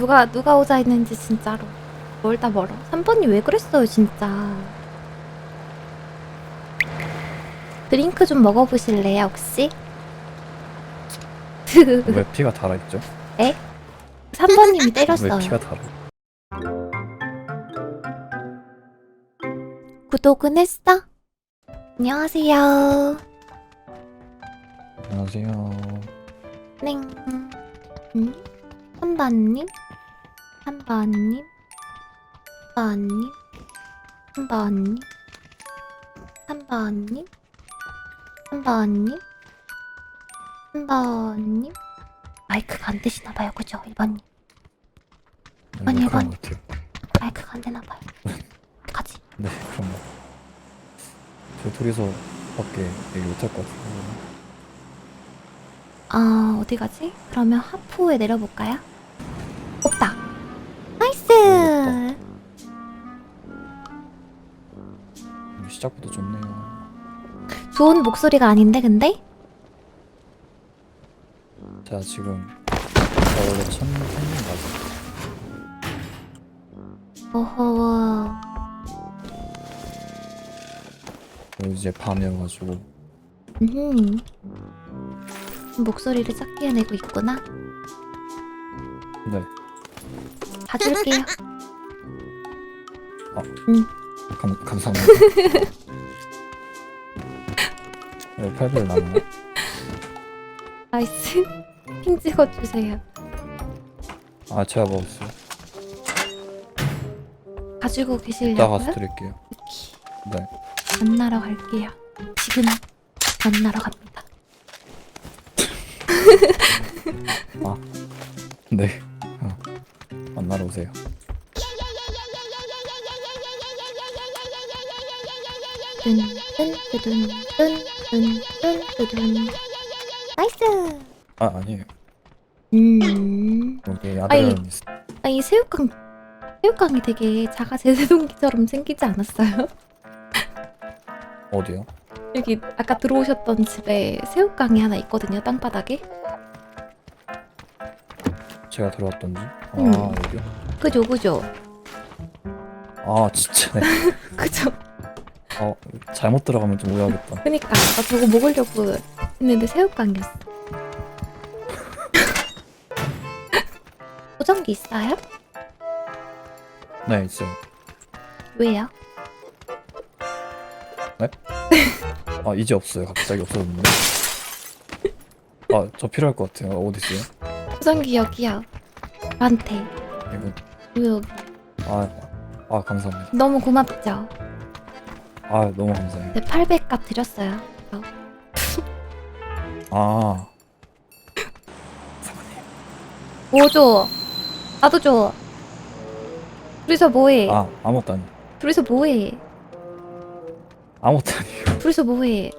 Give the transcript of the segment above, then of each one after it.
누가 누가 오자 했는지 진짜로 멀다 멀어 3번님 왜 그랬어요 진짜 드링크 좀 먹어보실래요 혹시? 왜 피가 달아있죠? 3번님이 왜 때렸어요 피가 달아? 구독은 했어? 안녕하세요 안녕하세요. 땡 음? 3번님 3번님 3번님 3번님 3번님 3번님 3번님 마이크가 안 되시나봐요 그죠 1번님 아니, 네, 그런 아니. 것 같아요. 마이크가 안 되나봐요 어떡하지 네, 그런 거. 저 둘이서 밖에 얘기 못할 것 같아요. 아 어디 가지? 그러면 하프에 내려볼까요? 시작부터 좋네요. 좋은 목소리가 아닌데 근데? 자, 지금 저 원래 천 팬님 맞아. 어허 이제 밤이어가지고 음. 목소리를 작게 해내고 있구나 네, 봐줄게요 감, 감사합니다. 네, 800 남아요. 나이스 핑 찍어주세요 아, 제가 먹었어요. 가지고 이따 계시려고요? 가서 드릴게요. 네. 만나러 갈게요 지금 만나러 갑니다 네. 어. 만나러 오세요. 뚠뚠뚠뚠뚠뚠뚠 나이스 아, 아니에요. 음 여기 아들은 있어. 아, 이 새우깡 새우깡이 되게 자가 제세동기처럼 생기지 않았어요? 어디요? 여기 아까 들어오셨던 집에 새우깡이 하나 있거든요 땅바닥에 제가 들어왔던지? 아, 음. 여기요? 그죠 그죠 아, 진짜. 네. 그죠 어, 잘못 들어가면 좀 오해하겠다. 그니까 나 저거 먹으려고 했는데 새우깡이었어 보정기 있어요? 네, 있어요. 왜요? 아, 이제 없어요. 갑자기 없어졌는데. 아, 저 필요할 것 같아요. 어디 있어요? 보정기 여기요 저한테 이거. 여기 아, 아, 감사합니다. 너무 고맙죠? 아, 너무 감사해요. 네 800값 드렸어요 아, 뭐 줘? 나도 줘 둘이서 뭐해? 아, 아무것도 아니. 둘이서 뭐해? 아무것도 아니에요. 둘이서 뭐해?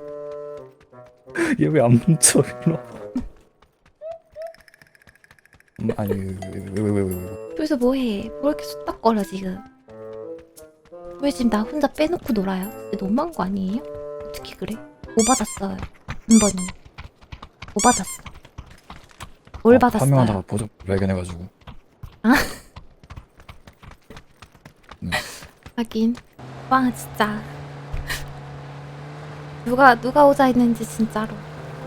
얘 왜 안 멈춰? 와. 음, 아니, 왜, 왜, 왜, 왜, 왜, 왜. 둘이서 뭐해? 뭐 이렇게 쑥닥거려 지금? 왜 지금 나 혼자 빼놓고 놀아요? 너무한 거 아니에요? 어떻게 그래? 뭐 받았어요? 한 번이 뭐 받았어? 뭘 아, 받았어요? 파밍하다가 보조 발견해가지고. 하긴 와 진짜 누가 누가 오자 했는지 진짜로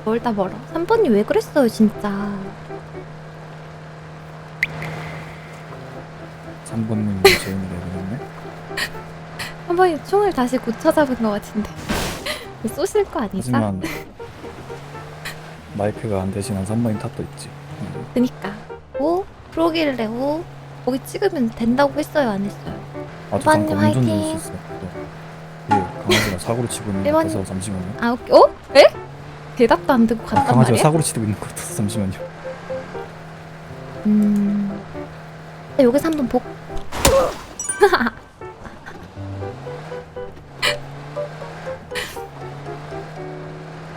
멀다 멀어 3번이 왜 그랬어요 진짜 3번님 제인 3번이 총을 다시 고쳐 잡은 것 같은데 쏘실 거 아니죠? 하지만 마이크가 안 대신한 3번님 탓도 있지. 음. 그니까 오 그러길래 오 거기 찍으면 된다고 했어요 안 했어요? 아, 저 오빠님 운전 좀 화이팅! 예, 강아지가 사고를 치고 있는 것 같아서 잠시만요. 아 오케이 어? 에? 대답도 안 듣고 아, 갔단 강아지가 말이야? 사고를 치고 있는 것 같아서 잠시만요. 음 근데 여기서 한번 복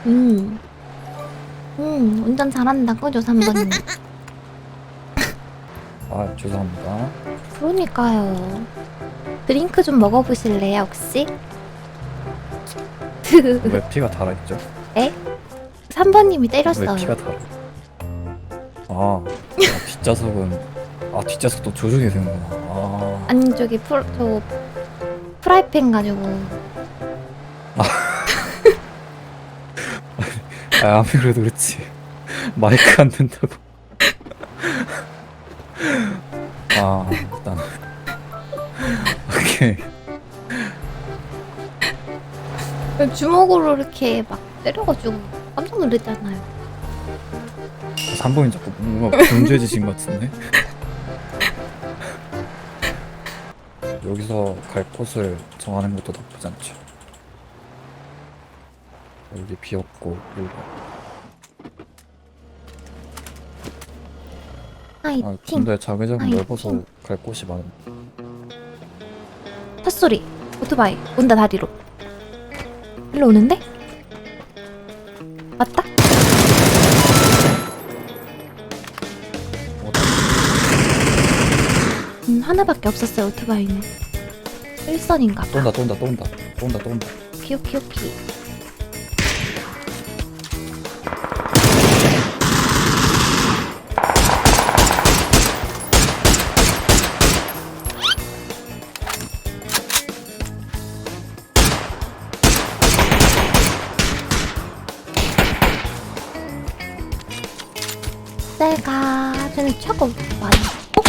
음. 음, 운전 잘한다, 그죠, 3번님? 아, 죄송합니다. 그러니까요. 드링크 좀 먹어보실래요, 혹시? 왜 피가 달아있죠? 3번님이 왜 때렸어요. 피가 달아? 아, 아 뒷좌석은 아아 뒷좌석도 조종이 되는구나 아 아니 저기 저 프라이팬 가지고 아, 아무리 그래도 그렇지. 마이크 안 된다고. 아 일단. 오케이. 주먹으로 이렇게 막 때려가지고 깜짝 놀랐잖아요. 3번이 자꾸 뭔가 분주해지신 것 같은데? 여기서 갈 곳을 정하는 것도 나쁘지 않죠 여기 비었고 여기 아, 파이팅. 근데 자기장 아이, 넓어서 팅. 갈 곳이 많은 핫소리. 오토바이 온다 다리로. 일로 오는데? 맞다? 어, 음, 하나밖에 없었어요 오토바이는. 일선인가 봐. 또 온다 또 온다 또 온다 또 온다 또 온다 오키 오키 오키. 내가 전에 차가 많이. 어?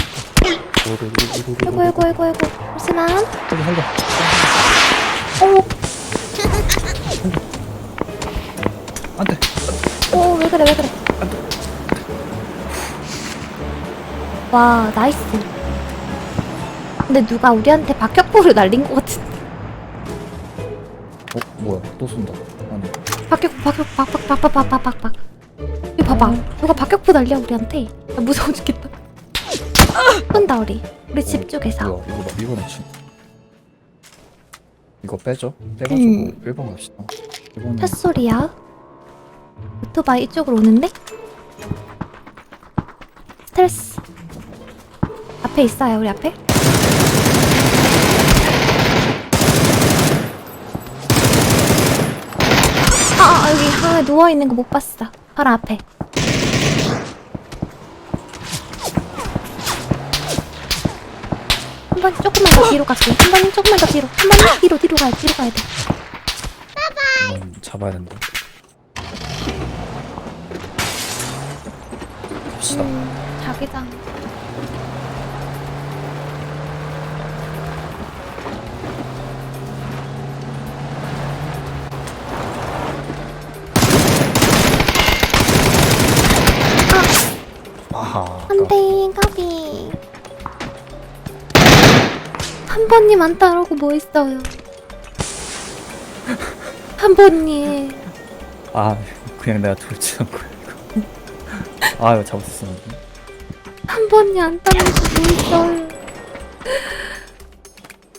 아이고 아이고 아이고 아이고. 잠시만. 저기 살려 어. 안돼 오, 왜 그래, 왜 그래. 와, 나이스. 근데 누가 우리한테 박격포를 날린 것 같은데. 어 뭐야 또 쏜다 아니 박격포, 박격포, 박, 박, 박, 박, 박, 박, 박, 박. 이거 봐봐. 누가 박격포 날려, 우리한테. 나 무서워 죽겠다. 쏜다, 우리. 우리 집 쪽에서. 뭐야 이거 봐 이거 맞춘 이거 빼죠 빼가지고 음. 1번 갑시다 1번은 핫소리야. 오토바이 이쪽으로 오는데? 스트레스. 앞에 있어요, 우리 앞에? 아, 아, 여기 아, 누워있는 거 못 봤어. 바로 앞에. 한 번 조금만 더 뒤로 갈게. 한번 조금만 더 뒤로. 한번 뒤로, 뒤로 가야 돼, 뒤로 가야 돼. 한번 잡아야 된다 갑시다 음, 자기장. 안돼 까비 한 번님 안 따르고 뭐 있어요? 한 번님. 아 그냥 내가 돌진한 거야 이거. 아 이거 잡았었는데 한 번님 안 따르고 뭐 있어요?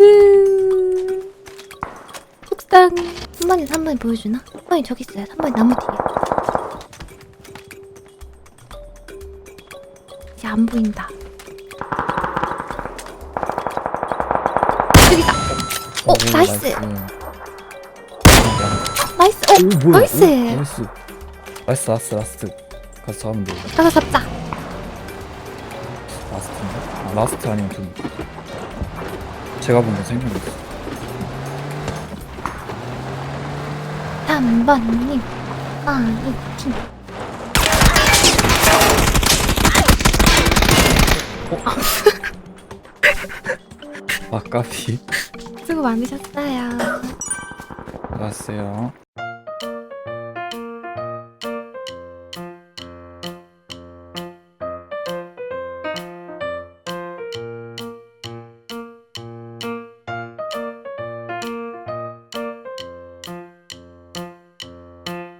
음... 속상 3번이 3번이 보여주나? 3번이 저기 있어요. 3번이 나무 뒤에 안 보인다. 저기다 어, 나이스. 나이스. 어오 뭐야? 나이스. 오, 나이스. 나이스 라스트 라스트 가서 잡으면 돼. 가서 잡자. 라스트인가? 아, 라스트 아니면 좀 제가 본거 생각났어 3번님 파이팅 아 까비 수고 많으셨어요. 알았어요